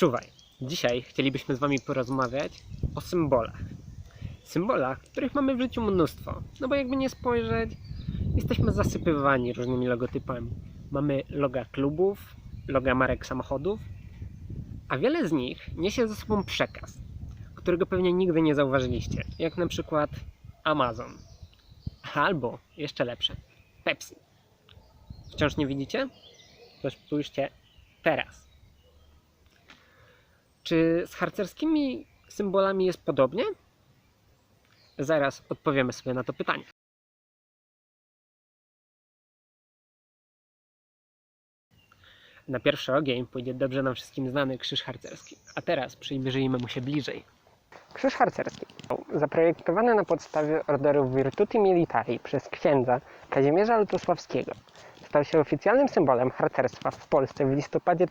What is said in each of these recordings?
Czuwaj! Dzisiaj chcielibyśmy z Wami porozmawiać o symbolach. Symbolach, których mamy w życiu mnóstwo. No bo jakby nie spojrzeć, jesteśmy zasypywani różnymi logotypami. Mamy loga klubów, loga marek samochodów, a wiele z nich niesie ze sobą przekaz, którego pewnie nigdy nie zauważyliście. Jak na przykład Amazon. Albo jeszcze lepsze, Pepsi. Wciąż nie widzicie? To spójrzcie teraz. Czy z harcerskimi symbolami jest podobnie? Zaraz odpowiemy sobie na to pytanie. Na pierwszy ogień pójdzie dobrze nam wszystkim znany krzyż harcerski. A teraz przyjrzyjmy mu się bliżej. Krzyż harcerski zaprojektowany na podstawie orderów Virtuti Militari przez księdza Kazimierza Lutosławskiego stał się oficjalnym symbolem harcerstwa w Polsce w listopadzie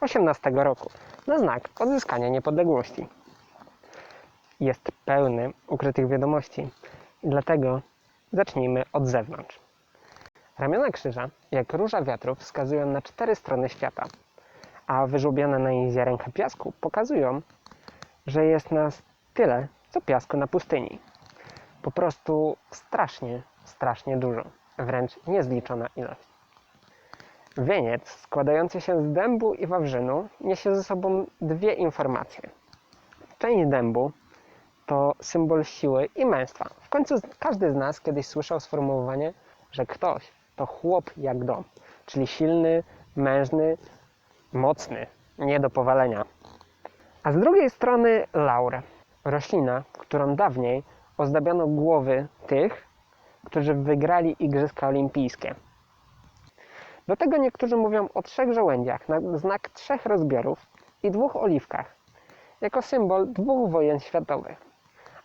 1918 roku na znak odzyskania niepodległości. Jest pełny ukrytych wiadomości dlatego zacznijmy od zewnątrz. Ramiona krzyża, jak róża wiatrów, wskazują na cztery strony świata, a wyżłobione na nich ziarenka piasku pokazują, że jest nas tyle, co piasku na pustyni. Po prostu strasznie, strasznie dużo, wręcz niezliczona ilość. Wieniec składający się z dębu i wawrzynu niesie ze sobą dwie informacje. Część dębu to symbol siły i męstwa. W końcu każdy z nas kiedyś słyszał sformułowanie, że ktoś to chłop jak dom, czyli silny, mężny, mocny, nie do powalenia. A z drugiej strony laurę, roślina, którą dawniej ozdabiano głowy tych, którzy wygrali Igrzyska Olimpijskie. Do tego niektórzy mówią o trzech żołędziach na znak trzech rozbiorów i dwóch oliwkach, jako symbol dwóch wojen światowych.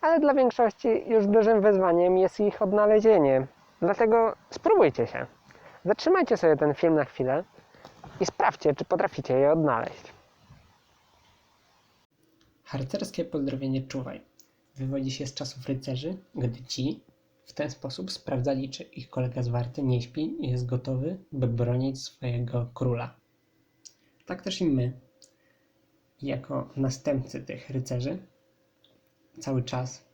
Ale dla większości już dużym wyzwaniem jest ich odnalezienie. Dlatego spróbujcie się. Zatrzymajcie sobie ten film na chwilę i sprawdźcie, czy potraficie je odnaleźć. Harcerskie pozdrowienie czuwaj wywodzi się z czasów rycerzy, gdy ci w ten sposób sprawdzali, czy ich kolega zwarty nie śpi i jest gotowy, by bronić swojego króla. Tak też i my, jako następcy tych rycerzy, cały czas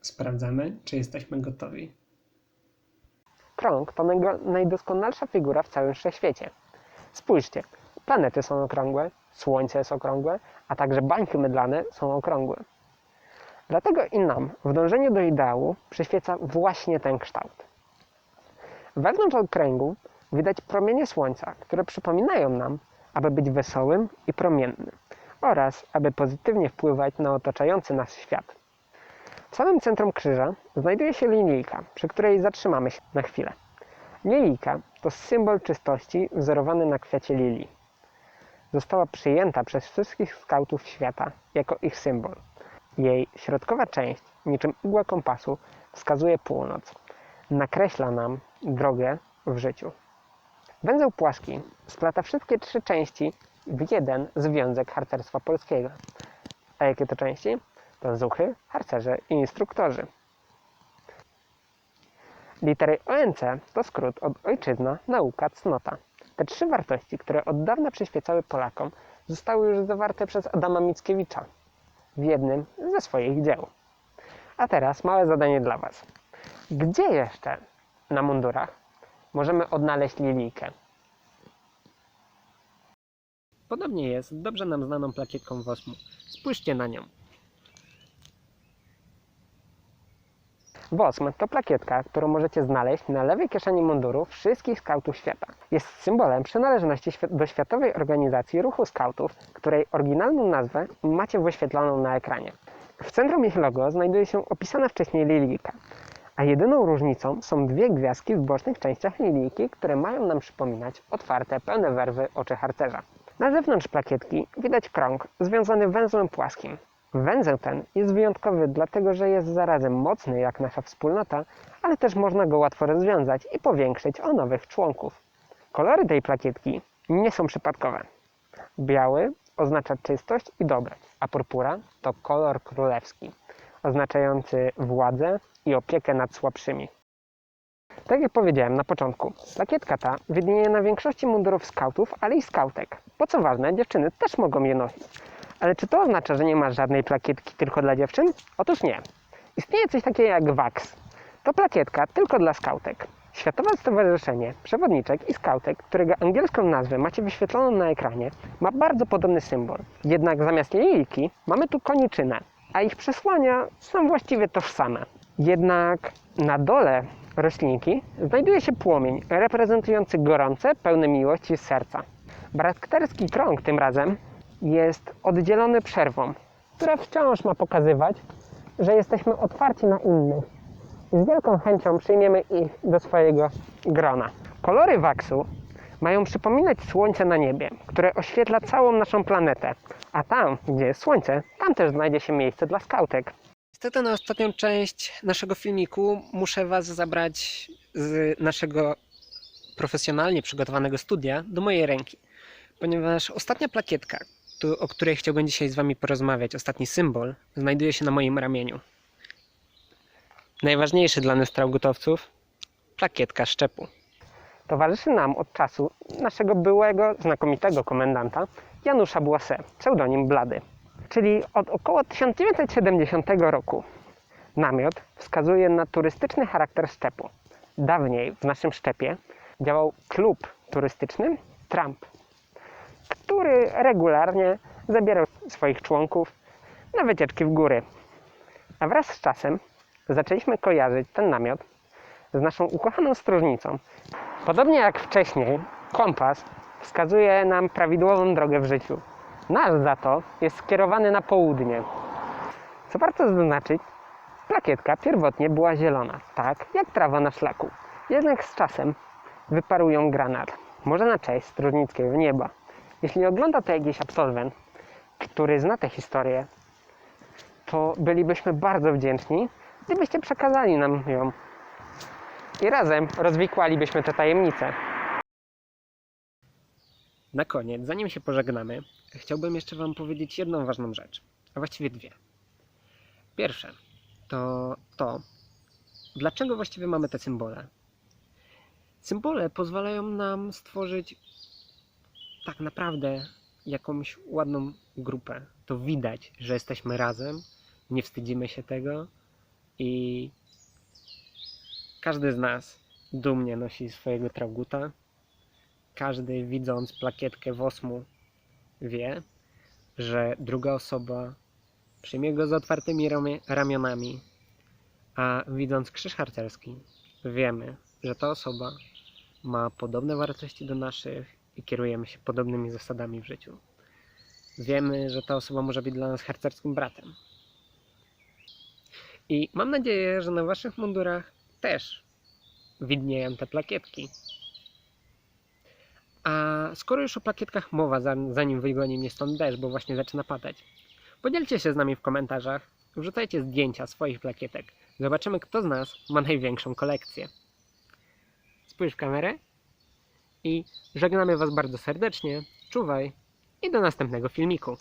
sprawdzamy, czy jesteśmy gotowi. Krąg to najdoskonalsza figura w całym wszechświecie. Spójrzcie, planety są okrągłe, Słońce jest okrągłe, a także bańki mydlane są okrągłe. Dlatego i nam w dążeniu do ideału przyświeca właśnie ten kształt. Wewnątrz okręgu widać promienie słońca, które przypominają nam, aby być wesołym i promiennym oraz aby pozytywnie wpływać na otaczający nas świat. W samym centrum krzyża znajduje się linijka, przy której zatrzymamy się na chwilę. Lilijka to symbol czystości wzorowany na kwiacie lilii. Została przyjęta przez wszystkich skautów świata jako ich symbol. Jej środkowa część, niczym igła kompasu, wskazuje północ. Nakreśla nam drogę w życiu. Węzeł płaski splata wszystkie trzy części w jeden związek harcerstwa polskiego. A jakie to części? To zuchy, harcerze i instruktorzy. Litery ONC to skrót od ojczyzna, nauka, cnota. Te trzy wartości, które od dawna przyświecały Polakom, zostały już zawarte przez Adama Mickiewicza w jednym ze swoich dzieł. A teraz małe zadanie dla Was. Gdzie jeszcze na mundurach możemy odnaleźć lilijkę? Podobnie jest z dobrze nam znaną plakietką Wosmu. Spójrzcie na nią. Wosm to plakietka, którą możecie znaleźć na lewej kieszeni munduru wszystkich skautów świata. Jest symbolem przynależności do Światowej Organizacji Ruchu Skautów, której oryginalną nazwę macie wyświetloną na ekranie. W centrum ich logo znajduje się opisana wcześniej lilijka, a jedyną różnicą są dwie gwiazdki w bocznych częściach lilijki, które mają nam przypominać otwarte, pełne werwy oczy harcerza. Na zewnątrz plakietki widać krąg związany węzłem płaskim. Węzeł ten jest wyjątkowy dlatego, że jest zarazem mocny jak nasza wspólnota, ale też można go łatwo rozwiązać i powiększyć o nowych członków. Kolory tej plakietki nie są przypadkowe. Biały oznacza czystość i dobroć, a purpura to kolor królewski, oznaczający władzę i opiekę nad słabszymi. Tak jak powiedziałem na początku, plakietka ta widnieje na większości mundurów skautów, ale i skautek. Po co ważne, dziewczyny też mogą je nosić. Ale czy to oznacza, że nie ma żadnej plakietki tylko dla dziewczyn? Otóż nie. Istnieje coś takiego jak WAX. To plakietka tylko dla skautek. Światowe Stowarzyszenie Przewodniczek i Skautek, którego angielską nazwę macie wyświetloną na ekranie, ma bardzo podobny symbol. Jednak zamiast liliki mamy tu koniczynę, a ich przesłania są właściwie tożsame. Jednak na dole roślinki znajduje się płomień reprezentujący gorące, pełne miłości serca. Brakterski krąg tym razem jest oddzielony przerwą, która wciąż ma pokazywać, że jesteśmy otwarci na innych z wielką chęcią przyjmiemy ich do swojego grona. Kolory waksu mają przypominać słońce na niebie, które oświetla całą naszą planetę. A tam, gdzie jest słońce, tam też znajdzie się miejsce dla skautek. Niestety na ostatnią część naszego filmiku muszę Was zabrać z naszego profesjonalnie przygotowanego studia do mojej ręki. Ponieważ ostatnia plakietka, o której chciałbym dzisiaj z Wami porozmawiać, ostatni symbol, znajduje się na moim ramieniu. Najważniejszy dla nas traugotowców plakietka szczepu. Towarzyszy nam od czasu naszego byłego, znakomitego komendanta Janusza Błase, pseudonim Blady. Czyli od około 1970 roku. Namiot wskazuje na turystyczny charakter szczepu. Dawniej w naszym szczepie działał klub turystyczny Trump, który regularnie zabierał swoich członków na wycieczki w góry. A wraz z czasem zaczęliśmy kojarzyć ten namiot z naszą ukochaną stróżnicą. Podobnie jak wcześniej, kompas wskazuje nam prawidłową drogę w życiu. Nasz za to jest skierowany na południe. Co warto zaznaczyć, plakietka pierwotnie była zielona, tak jak trawa na szlaku. Jednak z czasem wyparł ją granat. Może na cześć stróżnickiego nieba. Jeśli ogląda to jakiś absolwent, który zna tę historię, to bylibyśmy bardzo wdzięczni, gdybyście przekazali nam ją. I razem rozwikłalibyśmy tę tajemnicę. Na koniec, zanim się pożegnamy, chciałbym jeszcze Wam powiedzieć jedną ważną rzecz, a właściwie dwie. Pierwsze to to, dlaczego właściwie mamy te symbole. Symbole pozwalają nam stworzyć tak naprawdę jakąś ładną grupę. To widać, że jesteśmy razem, nie wstydzimy się tego i każdy z nas dumnie nosi swojego trauguta. Każdy widząc plakietkę w osmu wie, że druga osoba przyjmie go z otwartymi ramionami, a widząc krzyż harcerski wiemy, że ta osoba ma podobne wartości do naszych i kierujemy się podobnymi zasadami w życiu. Wiemy, że ta osoba może być dla nas harcerskim bratem. I mam nadzieję, że na Waszych mundurach też widnieją te plakietki. A skoro już o plakietkach mowa, za- zanim wygoni mnie stąd deszcz, bo właśnie zaczyna padać, podzielcie się z nami w komentarzach, wrzucajcie zdjęcia swoich plakietek. Zobaczymy, kto z nas ma największą kolekcję. Spójrz w kamerę i żegnamy Was bardzo serdecznie. Czuwaj i do następnego filmiku.